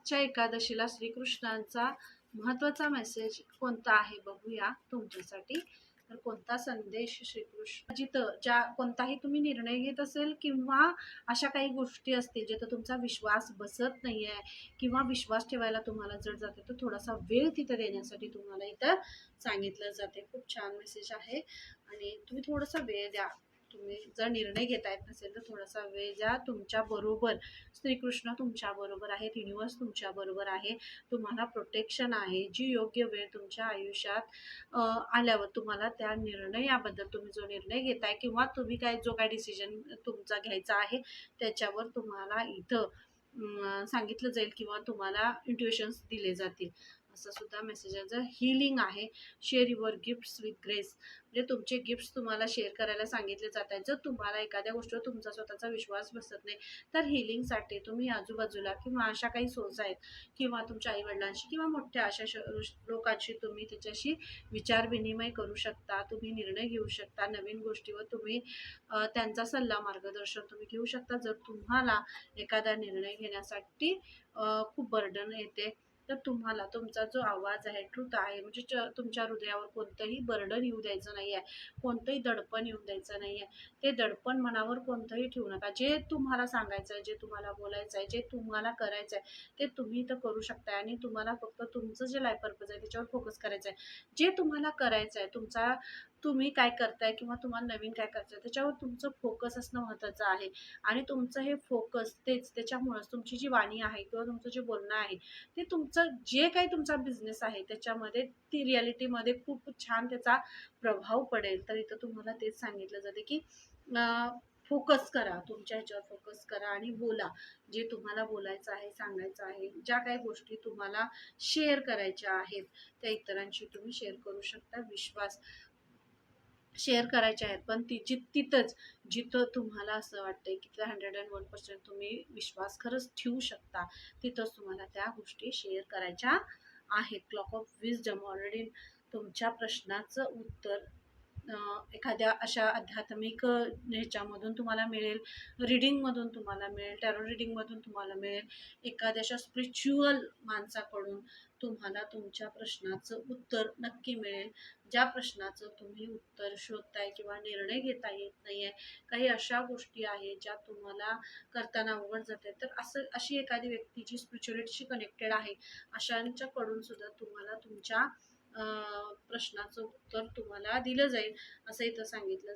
आजच्या एकादशीला श्रीकृष्णांचा महत्त्वाचा मेसेज कोणता आहे बघूया तुमच्यासाठी. तर कोणता संदेश श्रीकृष्ण जिथं ज्या कोणताही तुम्ही निर्णय घेत असेल किंवा अशा काही गोष्टी असतील जिथं तुमचा विश्वास बसत नाही आहे किंवा विश्वास ठेवायला तुम्हाला जड जाते तर थोडासा वेळ तिथं देण्यासाठी तुम्हाला इथं सांगितलं जाते. खूप छान मेसेज आहे आणि तुम्ही थोडासा वेळ द्या. तुम्ही जर निर्णय घेता येत नसेल तर थोडासा वेळ ज्या तुमच्या बरोबर श्रीकृष्ण तुमच्या बरोबर आहेत युनिवर्स तुमच्या बरोबर आहे. तुम्हाला प्रोटेक्शन आहे. जी योग्य वेळ तुमच्या आयुष्यात आल्यावर तुम्हाला त्या निर्णयाबद्दल तुम्ही जो निर्णय घेताय किंवा तुम्ही काय जो काय डिसिजन तुमचा घ्यायचा आहे त्याच्यावर तुम्हाला इथं सांगितलं जाईल किंवा तुम्हाला इंट्युएशन्स दिले जातील. असा सुद्धा मेसेज जर हिलिंग आहे share your gifts with grace म्हणजे तुमचे गिफ्ट्स तुम्हाला शेअर करायला सांगितले जात आहेत. जर तुम्हाला एखाद्या गोष्टीवर तुमचा स्वतःचा विश्वास बसत नाही तर हिलिंगसाठी तुम्ही आजूबाजूला किंवा अशा काही सोर्स आहेत किंवा तुमच्या आईवडिलांशी किंवा मोठ्या अशा लोकांशी तुम्ही त्याच्याशी विचार विनिमय करू शकता तुम्ही निर्णय घेऊ शकता. नवीन गोष्टीवर तुम्ही त्यांचा सल्ला मार्गदर्शन तुम्ही घेऊ शकता. जर तुम्हाला एखादा निर्णय घेण्यासाठी खूप बर्डन येते तर तुम्हाला तुमचा जो आवाज आहे ट्रुथ आहे म्हणजे च- तुमच्या हृदयावर कोणतंही बर्डन येऊ द्यायचं नाही आहे कोणतंही दडपण येऊ द्यायचं नाही आहे ते दडपण मनावर कोणतंही ठेवू नका. जे तुम्हाला सांगायचं आहे जे तुम्हाला बोलायचं आहे जे तुम्हाला करायचं आहे ते तुम्ही तर करू शकताय आणि तुम्हाला फक्त तुमचं जे लाईफ पर्पज आहे त्याच्यावर फोकस करायचं आहे. जे तुम्हाला करायचं आहे तुमचा तुम्ही काय करताय किंवा तुम्हाला नवीन काय करताय त्याच्यावर तुमचं फोकस असणं महत्त्वाचं आहे. आणि तुमचं हे फोकस तेच त्याच्यामुळंच तुमची जी वाणी आहे किंवा तुमचं जे बोलणं आहे ते तुमचं जे काही तुमचा बिझनेस आहे त्याच्यामध्ये ती रियालिटीमध्ये खूप छान त्याचा प्रभाव पडेल. तर इथं तुम्हाला तेच सांगितलं जाते की फोकस करा. तुमच्या ह्याच्यावर फोकस करा आणि बोला. जे तुम्हाला बोलायचं आहे सांगायचं आहे ज्या काही गोष्टी तुम्हाला शेअर करायच्या आहेत त्या इतरांशी तुम्ही शेअर करू शकता. विश्वास शेअर करायचे आहेत. पण ती जी तिथंच जिथं तुम्हाला असं वाटतंय की त्या हंड्रेड अँड वन पर्सेंट तुम्ही विश्वास खरंच ठेवू शकता तिथंच तुम्हाला त्या गोष्टी शेअर करायच्या आहेत. क्लॉक ऑफ विजडम ऑलरेडी तुमच्या प्रश्नाचं उत्तर एखाद्या अशा आध्यात्मिक ह्याच्यामधून तुम्हाला मिळेल रिडिंगमधून तुम्हाला मिळेल टॅरो रिडिंगमधून तुम्हाला मिळेल एखाद्याशा स्पिरिच्युअल माणसाकडून तुम्हाला तुमच्या प्रश्नाचं उत्तर नक्की मिळेल. ज्या प्रश्नाचं तुम्ही उत्तर शोधताय किंवा निर्णय घेता येत नाही आहे काही अशा गोष्टी आहेत ज्या तुम्हाला करताना अवघड जाते तर असं अशी एखादी व्यक्ती जी स्पिरिच्युअलिटीशी कनेक्टेड आहे अशांच्याकडून सुद्धा तुम्हाला तुमच्या प्रश्नाचं उत्तर तुम्हाला दिलं जाईल असं इथं सांगितलं